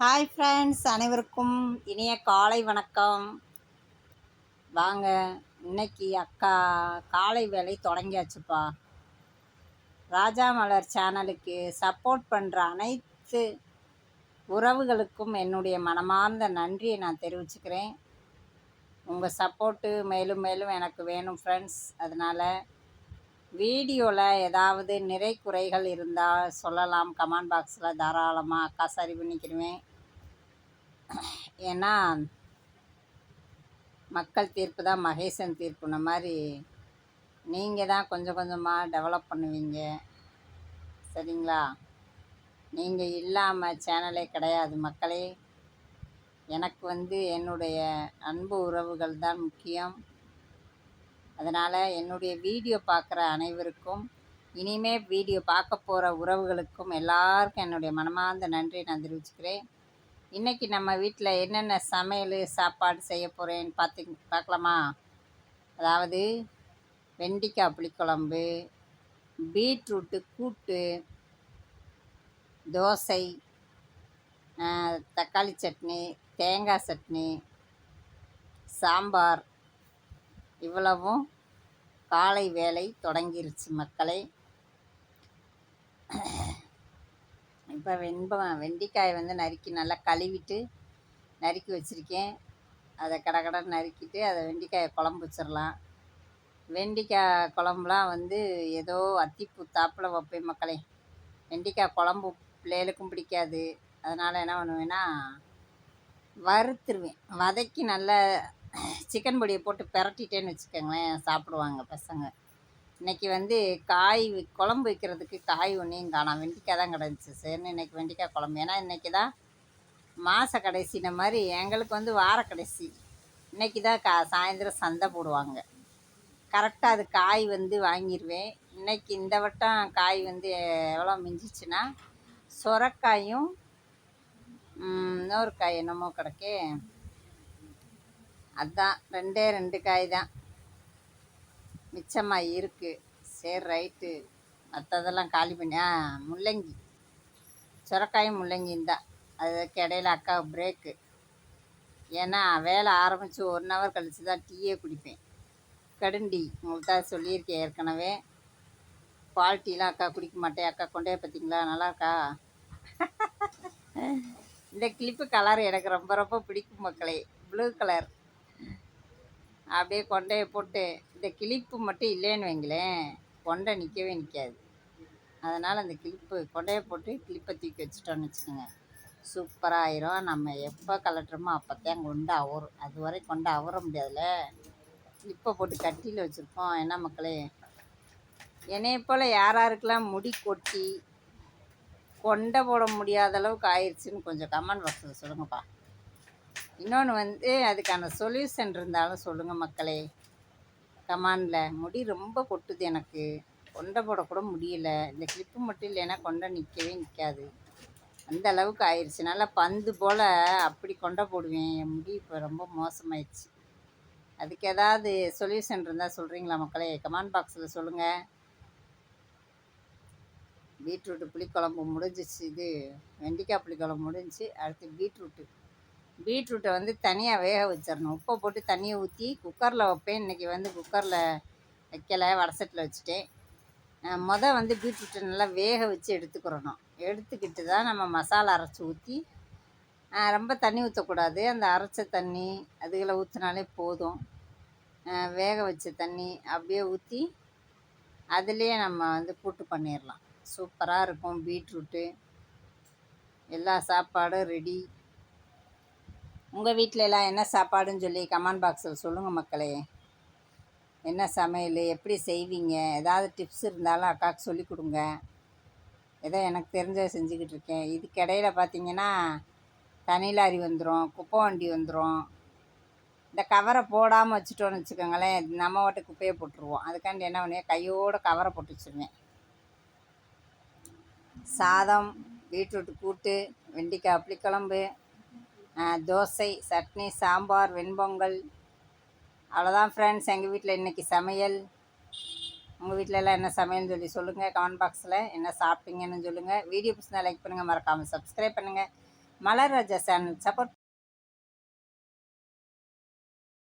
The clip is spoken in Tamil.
ஹாய் ஃப்ரெண்ட்ஸ் அனைவருக்கும் இனிய காலை வணக்கம். வாங்க இன்னைக்கு அக்கா காலை வேலை தொடங்கியாச்சுப்பா. ராஜா மலர் சேனலுக்கு சப்போர்ட் பண்ணுற அனைத்து உறவுகளுக்கும் என்னுடைய மனமார்ந்த நன்றியை நான் தெரிவிச்சுக்கிறேன். உங்கள் சப்போர்ட்டு மேலும் மேலும் எனக்கு வேணும் ஃப்ரெண்ட்ஸ் அதனால் வீடியோவில் ஏதாவது நிறை குறைகள் இருந்தால் சொல்லலாம். கமெண்ட் பாக்ஸில் தாராளமாக அக்கா சரி பண்ணிக்கிடுவேன் ஏன்னா மக்கள் தீர்ப்பு தான் மகேசன் தீர்ப்புன மாதிரி நீங்கள் தான் கொஞ்சம் கொஞ்சமாக டெவலப் பண்ணுவீங்க. சரிங்களா? நீங்கள் இல்லாமல் சேனலே கிடையாது மக்களே. எனக்கு வந்து என்னுடைய அன்பு உறவுகள் தான் முக்கியம். அதனால் என்னுடைய வீடியோ பார்க்குற அனைவருக்கும் இனிமே வீடியோ பார்க்க போகிற உறவுகளுக்கும் எல்லாருக்கும் என்னுடைய மனமார்ந்த நன்றி நான் தெரிவிச்சுக்கிறேன். இன்றைக்கி நம்ம வீட்டில் என்னென்ன சமையல் சாப்பாடு செய்ய போகிறேன்னு பார்த்து பார்க்கலாமா? அதாவது வெண்டிக்காய் புளிக்குழம்பு பீட்ரூட்டு கூட்டு தோசை தக்காளி சட்னி தேங்காய் சட்னி சாம்பார் இவ்வளவும் காலை வேலை தொடங்கிருச்சு மக்களை. இப்போ வெண்ப வெண்டைக்காயை வந்து நறுக்கி நல்லா கழுவிட்டு நறுக்கி வச்சுருக்கேன். அதை கடகட நறுக்கிட்டு அதை வெண்டைக்காயை குழம்பு வச்சிடலாம். வெண்டைக்காய் குழம்புலாம் வந்து ஏதோ அத்திப்பூ தாப்பில் வைப்பேன் மக்களே. வெண்டைக்காய் குழம்பு பிள்ளைகளுக்கும் பிடிக்காது. அதனால் என்ன பண்ணுவேன்னா வறுத்துருவேன். வதக்கி நல்லா சிக்கன் பொடியை போட்டு பிரட்டிட்டேன்னு வச்சுக்கோங்களேன் சாப்பிடுவாங்க பசங்க. இன்னைக்கு வந்து காய் குழம்பு வைக்கிறதுக்கு காய் ஒன்றையும் காணாம் வெண்டிக்காய் தான் கிடந்துச்சு சரின்னு இன்னைக்கு வெண்டிக்காய் குழம்பு. ஏன்னா இன்னைக்கு தான் மாத கடைசின மாதிரி எங்களுக்கு வந்து வார கடைசி. இன்னைக்கு தான் கா சாயந்தரம் சந்தை போடுவாங்க. கரெக்டாக அது காய் வந்து வாங்கிடுவேன் இன்றைக்கி இந்த வட்டம் காய் வந்து எவ்வளோ மிஞ்சிச்சுன்னா சொரக்காயும் இன்னொரு காய் என்னமோ கிடக்கே அதான் ரெண்டே ரெண்டு காய் தான் மிச்சமாக இருக்குது சரி ரைட்டு. மற்றதெல்லாம் காலி பண்ணி ஆ முள்ளங்கி. சுரக்காயும் முள்ளங்கியும் தான். அதுக்கு இடையில அக்கா பிரேக்கு ஏன்னா வேலை ஆரம்பித்து ஒன் ஹவர் கழிச்சு தான் டீயே குடிப்பேன். கடுண்டி உங்களுக்கு தான் சொல்லியிருக்கேன் ஏற்கனவே. குவாலிட்டிலாம் அக்கா குடிக்க மாட்டேன். அக்கா கொண்டே பார்த்தீங்களா? நல்லா இருக்கா? இந்த கிளிப்பு கலர் எனக்கு ரொம்ப ரொம்ப பிடிக்கும் மக்களே. ப்ளூ கலர் அப்படியே கொண்டையை போட்டு இந்த கிளிப்பு மட்டும் இல்லைன்னு வைங்களேன் கொண்டை நிற்கவே நிற்காது அதனால் அந்த கிளிப்பு கொண்டையை போட்டு கிளிப்பை தூக்கி வச்சுட்டோன்னு வச்சுக்கோங்க. சூப்பராகிரும் நம்ம எப்போ கலட்டுறோமோ அப்போத்தான் கொண்டு அவரும். அது வரை கொண்டு அவர முடியாதுல்ல. கிளிப்பை போட்டு கட்டியில் வச்சுருக்கோம் என்ன மக்களே? என்னைய போல் யாராருக்கெல்லாம் முடி கொட்டி கொண்டை போட முடியாத அளவுக்கு ஆயிடுச்சுன்னு கொஞ்சம் கமெண்ட் பாக்ஸில் சொல்லுங்கப்பா. இன்னொன்று வந்து அதுக்கான சொல்யூஷன் இருந்தாலும் சொல்லுங்கள் மக்களே. கமானில் முடி ரொம்ப கொட்டுது எனக்கு. கொண்டை போடக்கூட முடியல. இந்த கிளிப்பு மட்டும் இல்லைன்னா கொண்டை நிற்கவே நிற்காது அந்த அளவுக்கு ஆயிடுச்சு நல்லா பந்து போல் அப்படி கொண்டை போடுவேன். என் முடி இப்போ ரொம்ப மோசமாயிடுச்சு அதுக்கு ஏதாவது சொல்யூஷன் இருந்தால் சொல்கிறீங்களா மக்களே? கமெண்ட் பாக்ஸில் சொல்லுங்கள் பீட்ரூட்டு புளிக்குழம்பு முடிஞ்சிச்சு இது. வெண்டைக்காய் புளிக்குழம்பு முடிஞ்சிச்சு அடுத்து பீட்ரூட்டு. பீட்ரூட்டை வந்து தனியாக வேக வச்சிடணும். உப்பை போட்டு தண்ணியை ஊற்றி குக்கரில் வைப்பேன். இன்றைக்கி வந்து குக்கரில் வைக்கலை வடசட்டில் வச்சுட்டேன். மொதல் வந்து பீட்ரூட்டை நல்லா வேக வச்சு எடுத்துக்கிறணும். எடுத்துக்கிட்டு தான் நம்ம மசாலா அரைச்சி ஊற்றி ரொம்ப தண்ணி ஊற்றக்கூடாது அந்த அரைச்ச தண்ணி அதுகளை ஊற்றினாலே போதும். வேக வச்ச தண்ணி அப்படியே ஊற்றி அதுலேயே நம்ம வந்து கூட்டு பண்ணிடலாம். சூப்பராக இருக்கும் பீட்ரூட்டு. எல்லா சாப்பாடும் ரெடி. உங்கள் வீட்டில எல்லாம் என்ன சாப்பாடுன்னு சொல்லி கமெண்ட் பாக்ஸில் சொல்லுங்கள் மக்களே. என்ன சமையல் எப்படி செய்வீங்க? ஏதாவது டிப்ஸ் இருந்தாலும் அக்காவுக்கு சொல்லி கொடுங்க. ஏதோ எனக்கு தெரிஞ்சதை செஞ்சுக்கிட்டு இருக்கேன். இதுக்கு இடையில பார்த்தீங்கன்னா தனி லாரி வந்துடும் குப்பை வண்டி வந்துடும் இந்த கவரை போடாமல் வச்சுட்டோன்னு வச்சுக்கோங்களேன் நம்ம வாட்டு குப்பையை போட்டுருவோம். அதுக்காண்டி என்ன பண்ணுவேன்? கையோடு கவரை போட்டு வச்சுருவேன். சாதம் பீட்ரூட் கூட்டு வெண்டைக்காய் புளிக்குழம்பு தோசை சட்னி சாம்பார் வெண்பொங்கல். அவ்வளோதான் ஃப்ரெண்ட்ஸ் எங்கள் வீட்டில் இன்றைக்கி சமையல். உங்கள் வீட்டில் எல்லாம் என்ன சமையல்னு சொல்லி சொல்லுங்கள் கமெண்ட் பாக்ஸில் என்ன சாப்பிட்டீங்கன்னு சொல்லுங்கள் வீடியோ பிடிச்சிருந்தா லைக் பண்ணுங்கள் மறக்காமல் சப்ஸ்கிரைப் பண்ணுங்கள் மலர் ராஜா சேனல் சப்போர்ட்